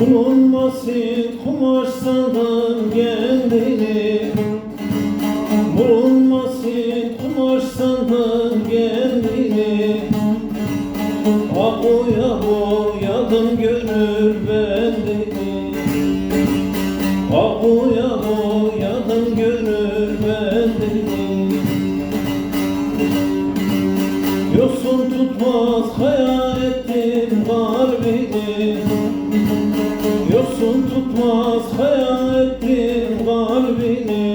Bulunmasın kumaş sandım kendini Bulunmasın kumaş sandım kendini Aboya boyadım gönül bendini Aboya boyadım gönül bendini olsun tutmaz hayal ettin kalbini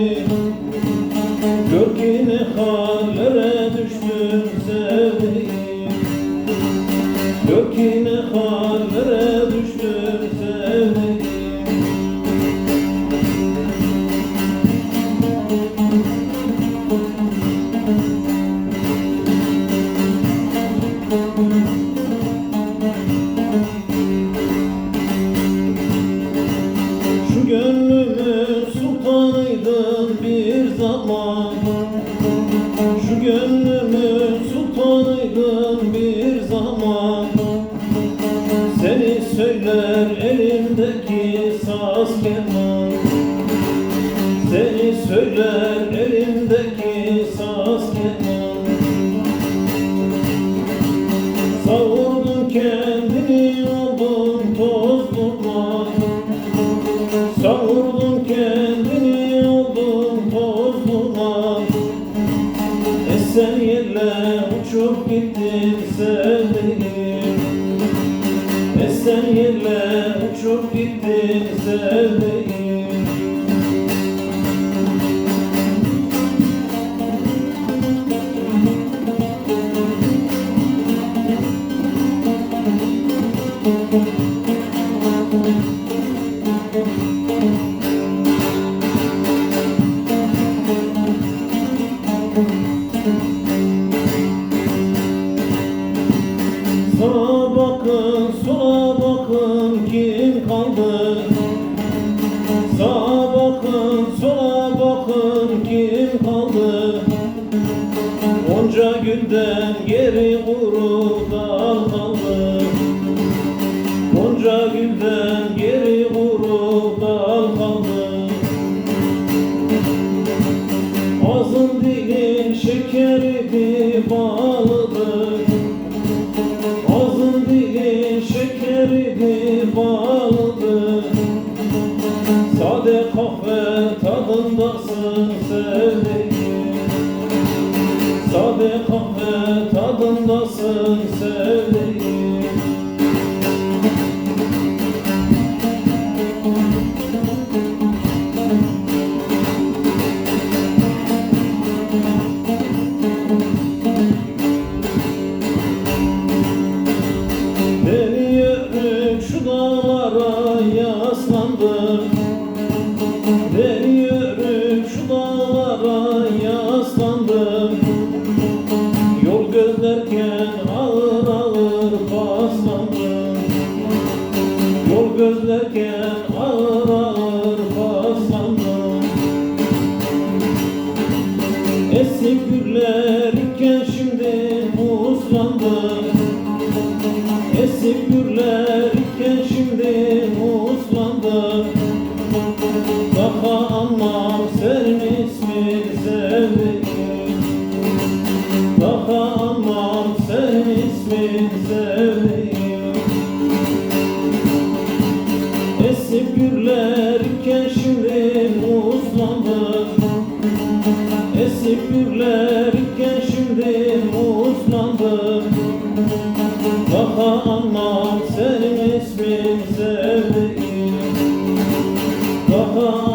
gönlümün sultanıydın bir zaman. Seni söyler elimdeki saz keman. Seni söyler elimdeki saz keman. Savurdun kendini gittin sevdiğim Esen yerle uçup gittin sevdiğim Sağa bakın, sola bakın kim kaldı? Sağa bakın, sola bakın kim kaldı? Onca gülden geri kuru dal kaldı. Onca gülden geri kuru dal kaldı. Ağzın dilin şekerdi bağlıdır. Sade kahve tadındasın sevdiğim. Sade kahve tadındasın sevdiğim iken şimdi muzlandım Daha anlam senin ismin sevdiğim. Daha anlam senin ismin Esip gürler Daha senin ismin sevdiğim Daha